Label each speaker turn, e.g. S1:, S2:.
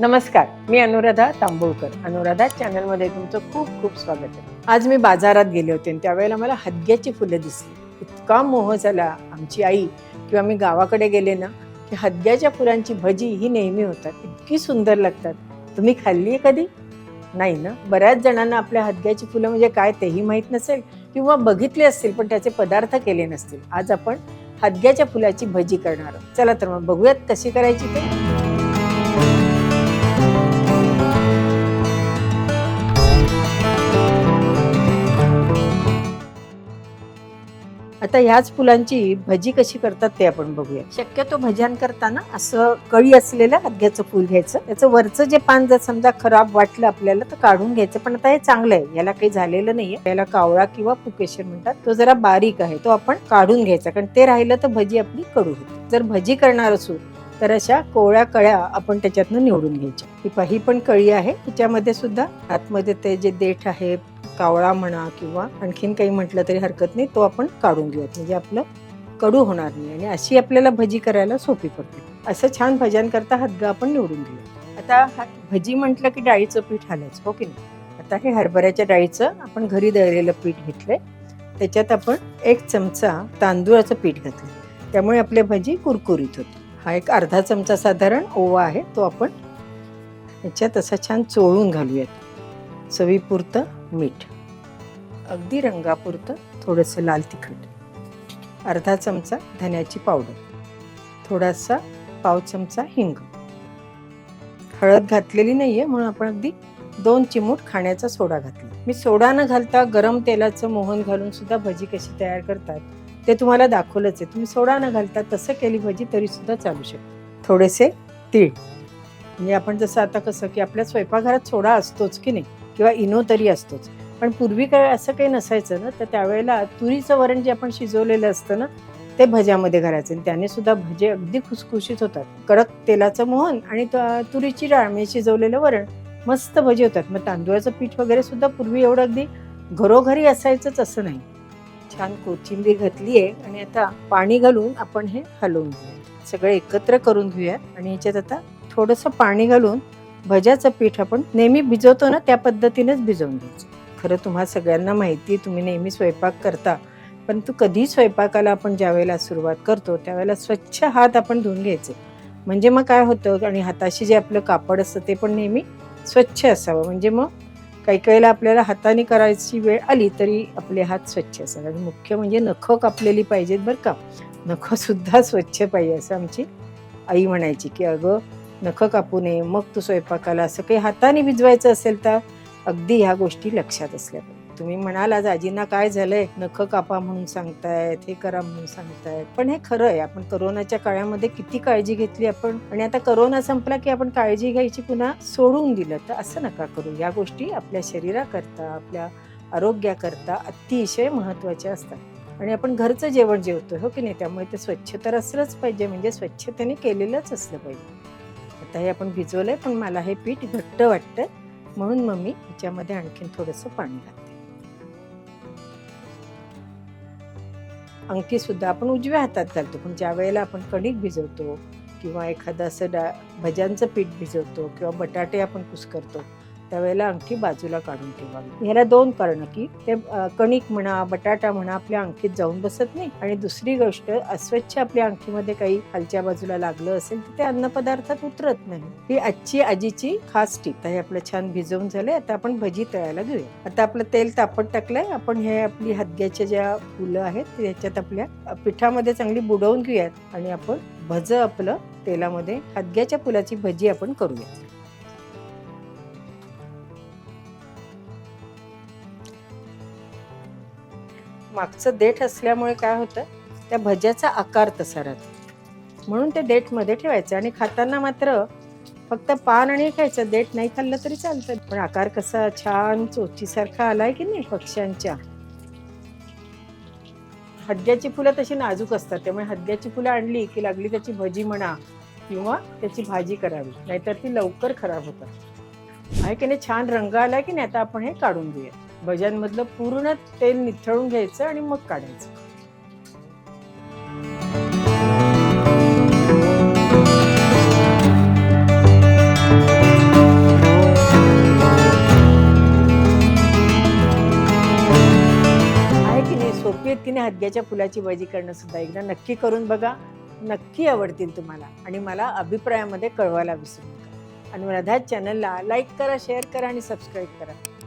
S1: नमस्कार मी अनुराधा तांबुळकर. अनुराधा चॅनलमध्ये तुमचं खूप खूप स्वागत आहे. आज मी बाजारात गेले होते आणि त्यावेळेला मला हदग्याची फुलं दिसली. इतका मोह झाला आमची आई किंवा मी गावाकडे गेले ना की हदग्याच्या फुलांची भजी ही नेहमी होतात. इतकी सुंदर लागतात. तुम्ही खाल्ली आहे कधी? नाही ना? बऱ्याच जणांना आपल्या हदग्याची फुलं म्हणजे काय तेही माहीत नसेल किंवा बघितले असतील पण त्याचे पदार्थ केले नसतील. आज आपण हदग्याच्या फुलाची भजी करणार आहोत. चला तर मग बघूयात कशी करायची ते. आता ह्याच फुलांची भजी कशी करतात ते आपण बघूया. शक्यतो भज्यां करताना असं कळी असलेलं हदग्याचं फुल घ्यायचं. त्याचं वरचं जे पान जर समजा खराब वाटलं आपल्याला तर काढून घ्यायचं. पण आता हे चांगलं आहे. याला काही झालेलं नाहीये. याला कावळा किंवा पुकेशर म्हणतात. तो जरा बारीक आहे. तो आपण काढून घ्यायचा. कारण ते राहिलं तर भजी आपली कडू होते. जर भजी करणार असू तर अशा कोवळ्या कळ्या आपण त्याच्यातनं निवडून घ्यायच्या. ही पण कळी आहे. तिच्यामध्ये सुद्धा आतमध्ये ते जे देठ आहे कावळा म्हणा किंवा आणखीन काही म्हटलं तरी हरकत नाही तो आपण काढून घेऊयात. म्हणजे आपलं कडू होणार नाही आणि अशी आपल्याला भजी करायला सोपी पडते. असं छान भज्यांकरता हदगा आपण निवडून घेऊया आता भजी म्हटलं की डाळीचं पीठ आलंच हो की नाही? आता हे हरभऱ्याच्या डाळीचं आपण घरी दळलेलं पीठ घेतलंय. त्याच्यात आपण एक चमचा तांदूळाचं पीठ घातलं त्यामुळे आपले भजी कुरकुरीत होते हा एक अर्धा चमचा साधारण ओवा आहे तो आपण याच्यात असा छान चोळून घालूयात. चवीपुरतं मीठ. अगदी रंगापुरतं थोडंसं लाल तिखट. अर्धा चमचा धन्याची पावडर. थोडासा पाव चमचा हिंग. हळद घातलेली नाही आहे म्हणून आपण अगदी दोन चिमूट खाण्याचा सोडा घातला. मी सोडा न घालता गरम तेलाचं मोहन घालून सुद्धा भजी कशी तयार करतात ते तुम्हाला दाखवलंच आहे. तुम्ही सोडा न घालता तसं केली भजी तरी सुद्धा चालू शकते. थोडेसे तीळ. म्हणजे आपण जसं आता कसं की आपल्या स्वयंपाकघरात सोडा असतोच की नाही किंवा इनो तरी असतोच. पण पूर्वी काय असं काही नसायचं ना तर त्यावेळेला तुरीचं वरण जे आपण शिजवलेलं असतं ना ते भज्यामध्ये घालायचं. आणि त्याने सुद्धा भजे अगदी खुसखुशीत होतात. कडक तेलाचं मोहन आणि तुरीची डाळ म्हणजे शिजवलेलं वरण मस्त भजे होतात. मग तांदूळाचं पीठ वगैरे सुद्धा पूर्वी एवढं अगदी घरोघरी असायचंच असं नाही. छान कोथिंबीर घातली आहे आणि आता पाणी घालून आपण हे हलवून घेऊया. सगळे एकत्र करून घेऊया आणि याच्यात आता थोडंसं पाणी घालून भज्याचं पीठ आपण नेहमी भिजवतो ना त्या पद्धतीनेच भिजवून घ्यायचं. खरं तुम्हा सगळ्यांना माहिती तुम्ही नेहमी स्वयंपाक करता पण तू कधी स्वयंपाकाला आपण ज्या वेळेला सुरुवात करतो त्यावेळेला स्वच्छ हात आपण धुवून घ्यायचे. म्हणजे मग काय होतं आणि हाताशी जे आपलं कापड असतं ते पण नेहमी स्वच्छ असावं. म्हणजे मग काही काही आपल्याला हाताने करायची वेळ आली तरी आपले हात स्वच्छ असावे. आणि मुख्य म्हणजे नखं कापलेली पाहिजेत बरं का. नखं सुद्धा स्वच्छ पाहिजे असं आमची आई म्हणायची की अगं नखं कापू नये मग तू स्वयंपाकाला असं काही हाताने भिजवायचं असेल तर अगदी ह्या गोष्टी लक्षात असल्या पाहिजे. तुम्ही म्हणाल आज आजींना काय झालंय? नखं कापा म्हणून सांगतायत हे करा म्हणून सांगतायत. पण हे खरं आहे आपण करोनाच्या काळामध्ये किती काळजी घेतली आपण आणि आता करोना संपला की आपण काळजी घ्यायची पुन्हा सोडून दिलं तर असं नका करू. या गोष्टी आपल्या शरीराकरता आपल्या आरोग्याकरता अतिशय महत्त्वाच्या असतात. आणि आपण घरचं जेवण जेवतो हो की नाही? त्यामुळे ते स्वच्छ तर असलंच पाहिजे म्हणजे स्वच्छतेने केलेलंच असलं पाहिजे. आता हे आपण भिजवलंय पण मला हे पीठ घट्ट वाटतं म्हणून मम्मी हिच्यामध्ये ह्याच्यामध्ये आणखीन थोडंसं पाणी घालते. अंकी सुद्धा आपण उजव्या हातात घालतो पण ज्या वेळेला आपण कणिक भिजवतो किंवा एखादं असं डा भज्यांचं पीठ भिजवतो किंवा बटाटे आपण कुस्करतो त्यावेळेला अंगठी बाजूला काढून ठेवावी. ह्याला दोन कारण की ते कणिक म्हणा बटाटा म्हणा आपल्या अंगठीत जाऊन बसत नाही. आणि दुसरी गोष्ट अस्वच्छ आपल्या अंगठीमध्ये काही खालच्या बाजूला लागलं असेल तर ते अन्नपदार्थात उतरत नाही. ही आजची आजीची खास टीप आहे. आपलं छान भिजवून झालंय. आता आपण भजी तळायला घेऊया. आता आपलं तेल तापत टाकलंय. आपण हे आपली हदग्याच्या ज्या फुलं आहेत याच्यात आपल्या पिठामध्ये चांगली बुडवून घेऊयात. आणि आपण भज आपलं तेलामध्ये हदग्याच्या फुलाची भजी आपण करूया मागचं देठ असल्यामुळे काय होतं त्या भज्याचा आकार तसा राहतो. म्हणून ते देठमध्ये ठेवायचं आणि खाताना मात्र फक्त पान आणि खायचं देठ नाही खाल्लं तरी चालतं. पण आकार कसा छान चोचीसारखा आलाय की नाही पक्ष्यांच्या? हद्याची फुलं तशी नाजूक असतात त्यामुळे हद्याची फुलं आणली की लागली त्याची भजी म्हणा किंवा त्याची भाजी करावी नाहीतर ती लवकर खराब होतात. आहे की नाही छान रंग आला की नाही आता आपण हे काढून घेऊया. भजनमधलं पूर्ण तेल निथळून घ्यायचं आणि मग काढायचं. हद्याच्या फुलाची भाजी करणं सुद्धा एकदा नक्की करून बघा. नक्की आवडतील तुम्हाला. आणि मला अभिप्रायामध्ये कळवायला विसरू नका. अनुराधा चॅनलला लाईक करा शेअर करा आणि सबस्क्राईब करा.